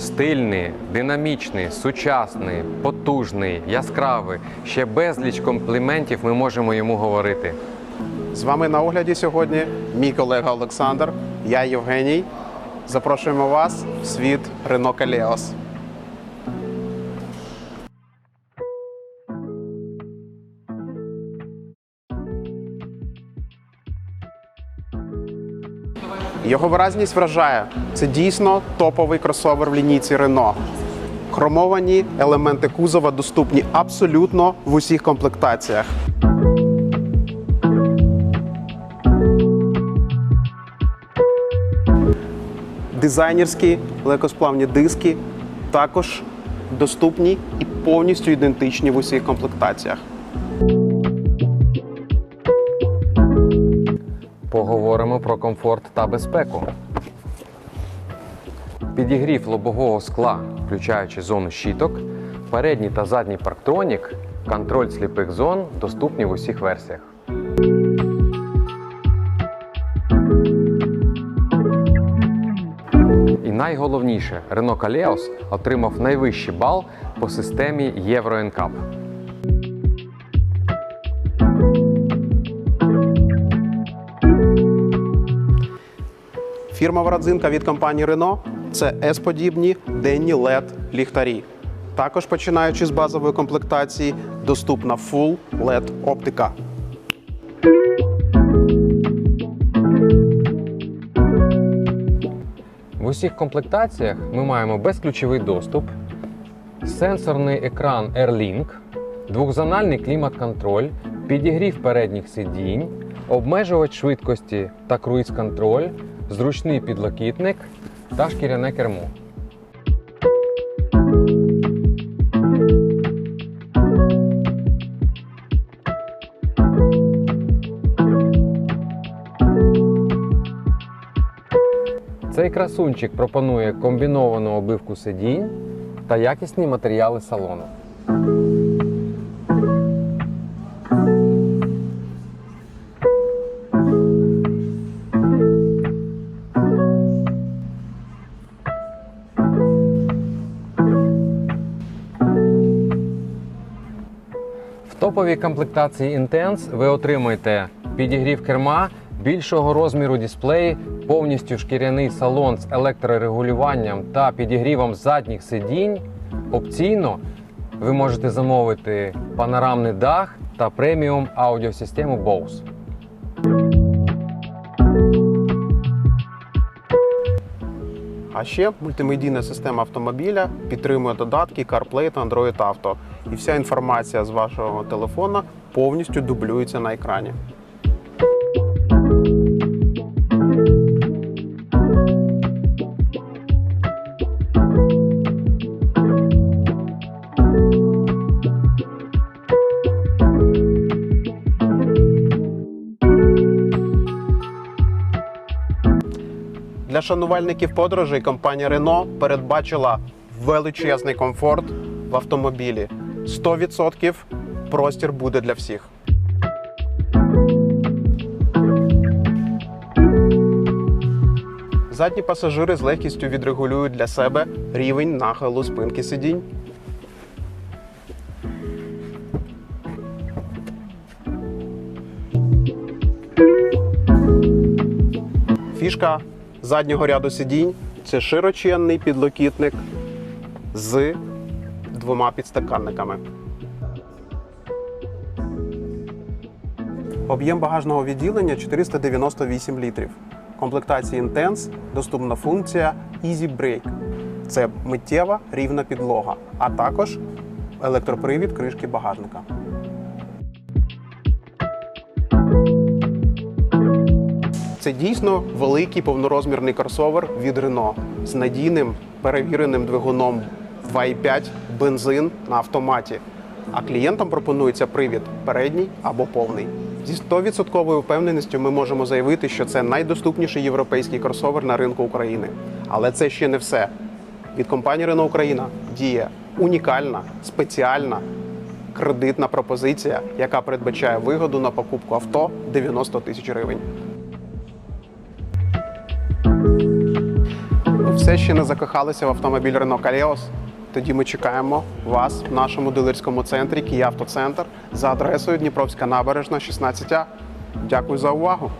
Стильний, динамічний, сучасний, потужний, яскравий. Ще безліч компліментів ми можемо йому говорити. З вами на огляді сьогодні мій колега Олександр, я Євгеній. Запрошуємо вас в світ Рено Калеос. Його виразність вражає. Це дійсно топовий кросовер в лінійці Renault. Хромовані елементи кузова доступні абсолютно в усіх комплектаціях. Дизайнерські легкосплавні диски також доступні і повністю ідентичні в усіх комплектаціях. Поговоримо про комфорт та безпеку. Підігрів лобового скла, включаючи зону щиток, передній та задній парктронік, контроль сліпих зон доступні в усіх версіях. І найголовніше, Renault Kaleos отримав найвищий бал по системі Euro NCAP. Фірмова родзинка від компанії Renault – це S-подібні денні LED ліхтарі. Також починаючи з базової комплектації, доступна Full LED оптика. В усіх комплектаціях ми маємо безключовий доступ, сенсорний екран AirLink, двохзональний клімат-контроль, підігрів передніх сидінь, обмежувач швидкості та круїз-контроль, зручний підлокітник та шкіряне кермо. Цей красунчик пропонує комбіновану обивку сидінь та якісні матеріали салону. Топовій комплектації Intense ви отримуєте підігрів керма, більшого розміру дисплеї, повністю шкіряний салон з електрорегулюванням та підігрівом задніх сидінь. Опційно ви можете замовити панорамний дах та преміум аудіосистему Bose. А ще мультимедійна система автомобіля підтримує додатки CarPlay та Android Auto. І вся інформація з вашого телефона повністю дублюється на екрані. Для шанувальників подорожей компанія Renault передбачила величезний комфорт в автомобілі. 100% простір буде для всіх. Задні пасажири з легкістю відрегулюють для себе рівень нахилу спинки сидінь. Фішка заднього ряду сидінь це широченний підлокітник з двома підстаканниками. Об'єм багажного відділення 498 літрів. Комплектації Intense доступна функція Easy Brake. Це миттєва рівна підлога, а також електропривід кришки багажника. Це дійсно великий повнорозмірний кросовер від Renault з надійним перевіреним двигуном 2.5 бензин на автоматі. А клієнтам пропонується привід передній або повний. Зі 100% впевненістю ми можемо заявити, що це найдоступніший європейський кросовер на ринку України. Але це ще не все. Від компанії Renault Україна діє унікальна, спеціальна кредитна пропозиція, яка передбачає вигоду на покупку авто 90 тисяч гривень. Все, ще не закохалися в автомобіль Renault Kaleos? Тоді ми чекаємо вас в нашому дилерському центрі Київавтоцентр за адресою Дніпровська набережна 16А. Дякую за увагу!